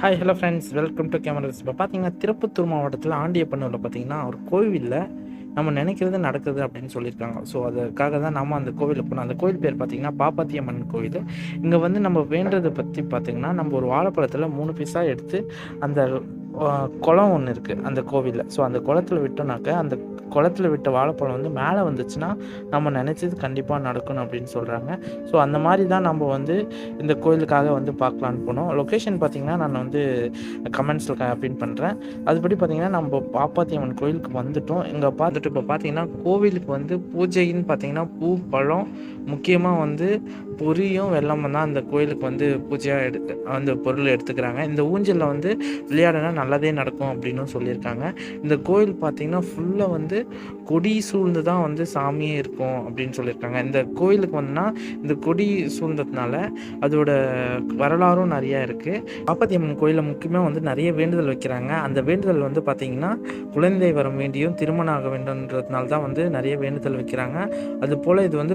Hi hello friends welcome to cameras இப்போ பார்த்தீங்கன்னா திருப்பத்தூர் மாவட்டத்தில் ஆண்டியப்பண்ணூரில் பார்த்தீங்கன்னா ஒரு கோவிலில் நம்ம நினைக்கிறது நடக்குது அப்படின்னு சொல்லியிருக்காங்க. ஸோ அதுக்காக தான் நம்ம அந்த கோவிலுக்கு போனோம். அந்த கோவில் பேர் பார்த்தீங்கன்னா பாப்பாத்தியம்மன் கோவில். இங்கே வந்து நம்ம வேண்டதை பற்றி பார்த்தீங்கன்னா நம்ம ஒரு வாழைப்பழத்தில் மூணு பீஸாக எடுத்து அந்த குளம் ஒன்று இருக்குது அந்த கோவிலில். ஸோ அந்த குளத்தில் விட்டோம்னாக்க அந்த குளத்தில் விட்ட வாழைப்பழம் வந்து மேலே வந்துச்சுன்னா நம்ம நினச்சது கண்டிப்பாக நடக்கணும் அப்படின்னு சொல்கிறாங்க ஸோ அந்த மாதிரி தான் நம்ம வந்து இந்த கோயிலுக்காக வந்து பார்க்கலான்னு போனோம். லொக்கேஷன் பார்த்திங்கன்னா நான் வந்து கமெண்ட்ஸில் பின் பண்ணுறேன் அதுபடி பார்த்தீங்கன்னா நம்ம பாப்பாத்தியம்மன் கோயிலுக்கு வந்துட்டோம். இங்கே பார்த்துட்டு இப்போ பார்த்தீங்கன்னா கோவிலுக்கு வந்து பூஜைன்னு பார்த்தீங்கன்னா பூ பழம் முக்கியமாக வந்து பொரியும் வெள்ளமும் தான் அந்த கோயிலுக்கு வந்து பூஜையாக எடுத்து அந்த பொருள் எடுத்துக்கிறாங்க. இந்த ஊஞ்சலில் வந்து விளையாடுனா நல்லதே நடக்கும் அப்படின்னு சொல்லியிருக்காங்க. இந்த கோயில் பார்த்தீங்கன்னா ஃபுல்லாக வந்து கொடி சூழ்ந்து தான் வந்து சாமியே இருக்கும் அப்படின்னு சொல்லியிருக்காங்க. இந்த கோயிலுக்கு வந்துன்னா இந்த கொடி சூழ்ந்ததுனால அதோட வரலாறும் நிறையா இருக்குது பாப்பாத்தியம்மன் கோயிலில் முக்கியமாக வந்து நிறைய வேண்டுதல் வைக்கிறாங்க. அந்த வேண்டுதல் வந்து பார்த்திங்கன்னா குழந்தை வரம் வேண்டியும் திருமணம் ஆக வேண்டும்ன்றதுனால தான் வந்து நிறைய வேண்டுதல் வைக்கிறாங்க. அது போல் இது வந்து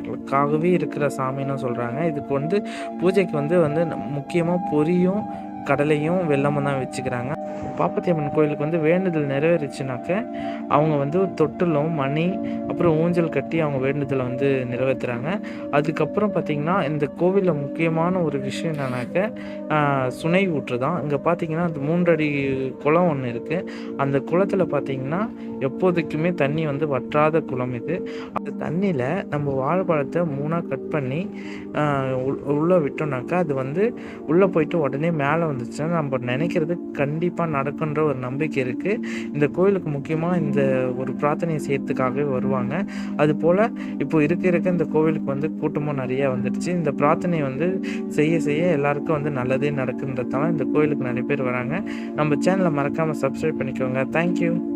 குழந்தைகளுக்காகவே இருக்கிற சாமின்னு சொல்கிறாங்க இதுக்கு வந்து பூஜைக்கு வந்து வந்து முக்கியமாக பொரியும் கடலையும் வெள்ளமும் தான் வச்சுக்கிறாங்க. பாப்பத்தியம்மன் கோயிலுக்கு வந்து வேண்டுதல் நிறைவேறிச்சுனாக்க அவங்க வந்து தொட்டிலும் மணி அப்புறம் ஊஞ்சல் கட்டி அவங்க வேண்டுதலை வந்து நிறைவேற்றுறாங்க அதுக்கப்புறம் பார்த்திங்கன்னா இந்த கோவிலில் முக்கியமான ஒரு விஷயம் என்னன்னாக்க சுனை ஊற்று தான். இங்கே பார்த்தீங்கன்னா அந்த மூன்றடி குளம் ஒன்று இருக்குது அந்த குளத்தில் பார்த்தீங்கன்னா எப்போதைக்குமே தண்ணி வந்து வற்றாத குளம் இது. அந்த தண்ணியில் நம்ம வாழைப்பழத்தை மூணாக கட் பண்ணி உள்ளே விட்டோம்னாக்கா அது வந்து உள்ளே போயிட்டு உடனே மேலே வந்துச்சுன்னா நம்ம நினைக்கிறது கண்டிப்பாக நடக்குன்ற ஒரு நம்பிக்கை இருக்குது இந்த கோயிலுக்கு முக்கியமாக இந்த ஒரு பிரார்த்தனையை செய்யறதுக்காகவே வருவாங்க. அது போல் இப்போ இருக்க இருக்க இந்த கோவிலுக்கு வந்து கூட்டமும் நிறைய வந்துடுச்சு. இந்த பிரார்த்தனை வந்து செய்ய செய்ய எல்லாருக்கும் வந்து நல்லதே நடக்குன்றதால இந்த கோயிலுக்கு நிறைய பேர் வராங்க. நம்ம சேனலை மறக்காமல் சப்ஸ்கிரைப் பண்ணிக்கோங்க. தேங்க்யூ